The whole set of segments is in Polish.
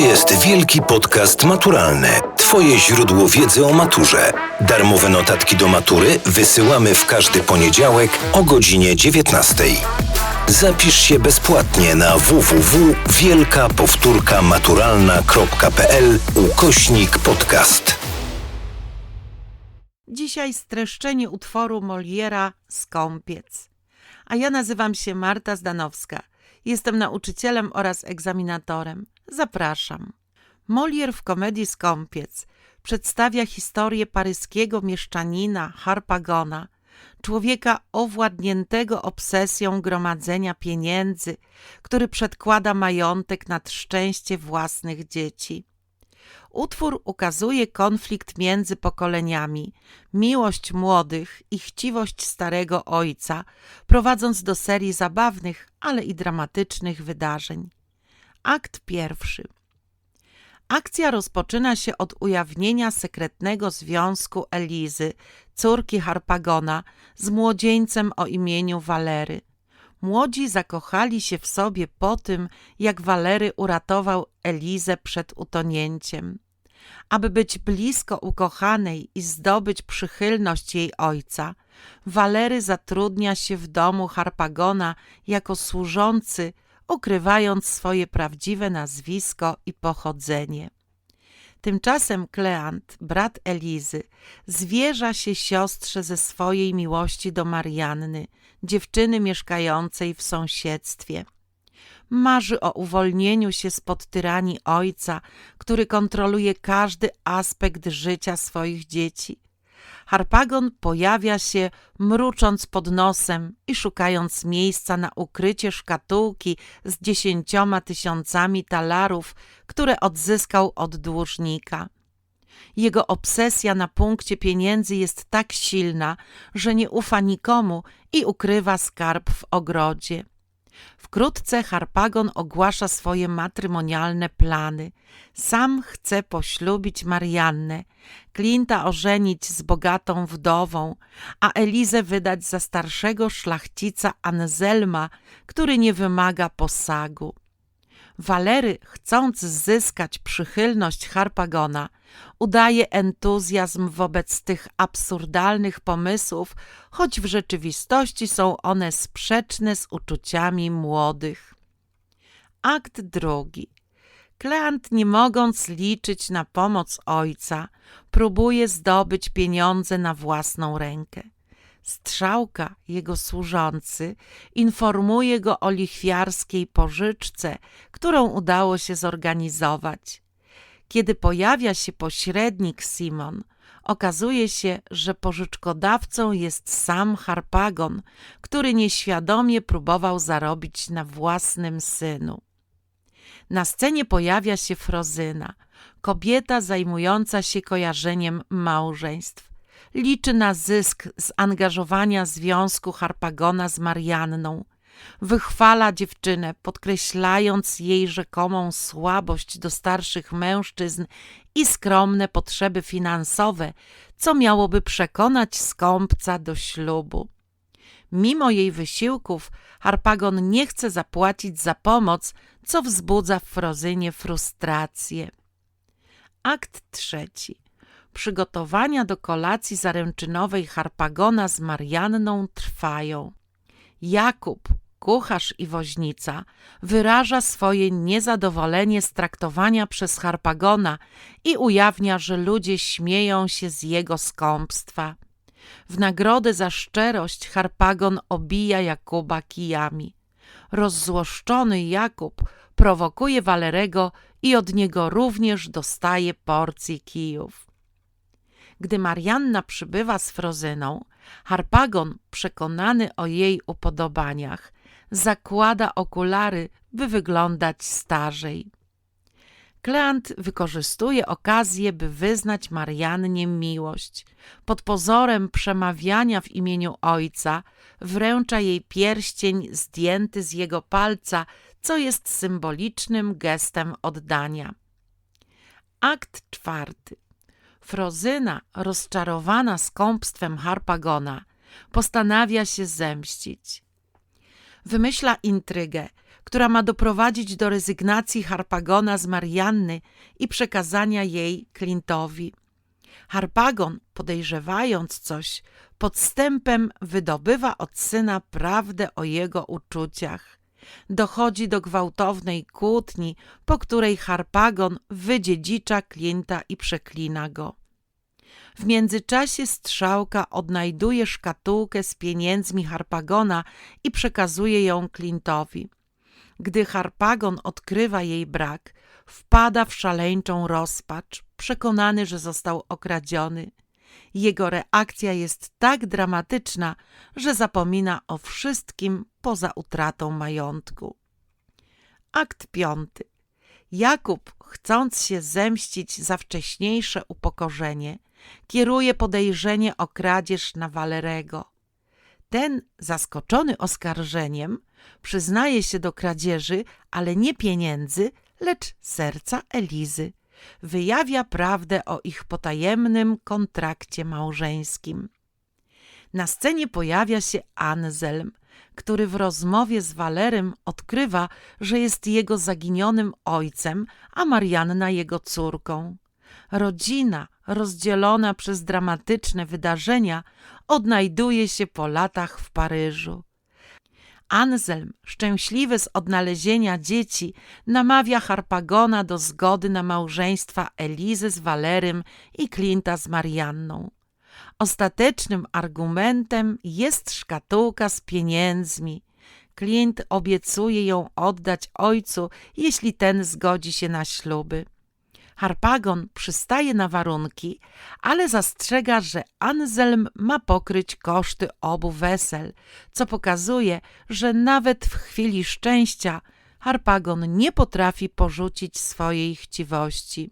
jest Wielki Podcast Maturalny. Twoje źródło wiedzy o maturze. Darmowe notatki do matury wysyłamy w każdy poniedziałek o godzinie 19. Zapisz się bezpłatnie na www.wielkapowtórkamaturalna.pl ukośnik podcast. Dzisiaj streszczenie utworu Moliera Skąpiec. A ja nazywam się Marta Zdanowska. Jestem nauczycielem oraz egzaminatorem. Zapraszam. Molier w komedii Skąpiec przedstawia historię paryskiego mieszczanina Harpagona, człowieka owładniętego obsesją gromadzenia pieniędzy, który przedkłada majątek nad szczęście własnych dzieci. Utwór ukazuje konflikt między pokoleniami, miłość młodych i chciwość starego ojca, prowadząc do serii zabawnych, ale i dramatycznych wydarzeń. Akt pierwszy. Akcja rozpoczyna się od ujawnienia sekretnego związku Elizy, córki Harpagona, z młodzieńcem o imieniu Walery. Młodzi zakochali się w sobie po tym, jak Walery uratował Elizę przed utonięciem. Aby być blisko ukochanej i zdobyć przychylność jej ojca, Walery zatrudnia się w domu Harpagona jako służący, ukrywając swoje prawdziwe nazwisko i pochodzenie. Tymczasem Kleant, brat Elizy, zwierza się siostrze ze swojej miłości do Marianny, dziewczyny mieszkającej w sąsiedztwie. Marzy o uwolnieniu się spod tyranii ojca, który kontroluje każdy aspekt życia swoich dzieci. Harpagon pojawia się, mrucząc pod nosem i szukając miejsca na ukrycie szkatułki z dziesięcioma tysiącami talarów, które odzyskał od dłużnika. Jego obsesja na punkcie pieniędzy jest tak silna, że nie ufa nikomu i ukrywa skarb w ogrodzie. Wkrótce Harpagon ogłasza swoje matrymonialne plany. Sam chce poślubić Mariannę, Klinta ożenić z bogatą wdową, a Elizę wydać za starszego szlachcica Anselma, który nie wymaga posagu. Walery, chcąc zyskać przychylność Harpagona, udaje entuzjazm wobec tych absurdalnych pomysłów, choć w rzeczywistości są one sprzeczne z uczuciami młodych. Akt drugi. Kleant, nie mogąc liczyć na pomoc ojca, próbuje zdobyć pieniądze na własną rękę. Strzałka, jego służący, informuje go o lichwiarskiej pożyczce, którą udało się zorganizować. Kiedy pojawia się pośrednik Simon, okazuje się, że pożyczkodawcą jest sam Harpagon, który nieświadomie próbował zarobić na własnym synu. Na scenie pojawia się Frozyna, kobieta zajmująca się kojarzeniem małżeństw liczy na zysk z angażowania związku Harpagona z Marianną. Wychwala dziewczynę, podkreślając jej rzekomą słabość do starszych mężczyzn i skromne potrzeby finansowe, co miałoby przekonać skąpca do ślubu. Mimo jej wysiłków, Harpagon nie chce zapłacić za pomoc, co wzbudza w Frozynie frustrację. Akt trzeci. Przygotowania do kolacji zaręczynowej Harpagona z Marianną trwają. Jakub, kucharz i woźnica, wyraża swoje niezadowolenie z traktowania przez Harpagona i ujawnia, że ludzie śmieją się z jego skąpstwa. W nagrodę za szczerość Harpagon obija Jakuba kijami. Rozzłoszczony Jakub prowokuje Walerego i od niego również dostaje porcji kijów. Gdy Marianna przybywa z Frozyną, Harpagon, przekonany o jej upodobaniach, zakłada okulary, by wyglądać starzej. Kleant wykorzystuje okazję, by wyznać Mariannie miłość. Pod pozorem przemawiania w imieniu ojca wręcza jej pierścień zdjęty z jego palca, co jest symbolicznym gestem oddania. Akt czwarty. Frozyna, rozczarowana skąpstwem Harpagona, postanawia się zemścić. Wymyśla intrygę, która ma doprowadzić do rezygnacji Harpagona z Marianny i przekazania jej Clint'owi. Harpagon, podejrzewając coś, podstępem wydobywa od syna prawdę o jego uczuciach. Dochodzi do gwałtownej kłótni, po której Harpagon wydziedzicza Clint'a i przeklina go. W międzyczasie strzałka odnajduje szkatułkę z pieniędzmi Harpagona i przekazuje ją Clint'owi. Gdy Harpagon odkrywa jej brak, wpada w szaleńczą rozpacz, przekonany, że został okradziony. Jego reakcja jest tak dramatyczna, że zapomina o wszystkim poza utratą majątku. Akt piąty. Jakub, chcąc się zemścić za wcześniejsze upokorzenie, kieruje podejrzenie o kradzież na Walerego. Ten, zaskoczony oskarżeniem, przyznaje się do kradzieży, ale nie pieniędzy, lecz serca Elizy. Wyjawia prawdę o ich potajemnym kontrakcie małżeńskim. Na scenie pojawia się Anselm, który w rozmowie z Walerym odkrywa, że jest jego zaginionym ojcem, a Marianna jego córką. Rodzina, rozdzielona przez dramatyczne wydarzenia, odnajduje się po latach w Paryżu. Anselm, szczęśliwy z odnalezienia dzieci, namawia Harpagona do zgody na małżeństwa Elizy z Walerym i Clint'a z Marianną. Ostatecznym argumentem jest szkatułka z pieniędzmi. Clint obiecuje ją oddać ojcu, jeśli ten zgodzi się na śluby. Harpagon przystaje na warunki, ale zastrzega, że Anselm ma pokryć koszty obu wesel, co pokazuje, że nawet w chwili szczęścia Harpagon nie potrafi porzucić swojej chciwości.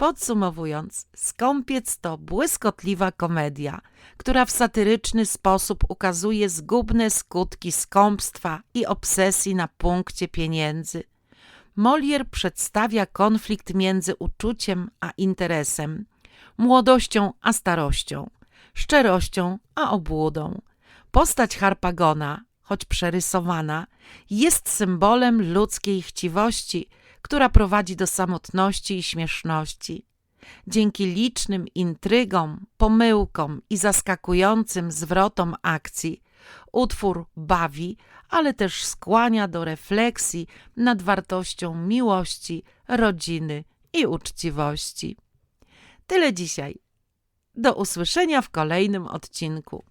Podsumowując, Skąpiec to błyskotliwa komedia, która w satyryczny sposób ukazuje zgubne skutki skąpstwa i obsesji na punkcie pieniędzy. Molière przedstawia konflikt między uczuciem a interesem, młodością a starością, szczerością a obłudą. Postać Harpagona, choć przerysowana, jest symbolem ludzkiej chciwości, która prowadzi do samotności i śmieszności. Dzięki licznym intrygom, pomyłkom i zaskakującym zwrotom akcji, utwór bawi, ale też skłania do refleksji nad wartością miłości, rodziny i uczciwości. Tyle dzisiaj. Do usłyszenia w kolejnym odcinku.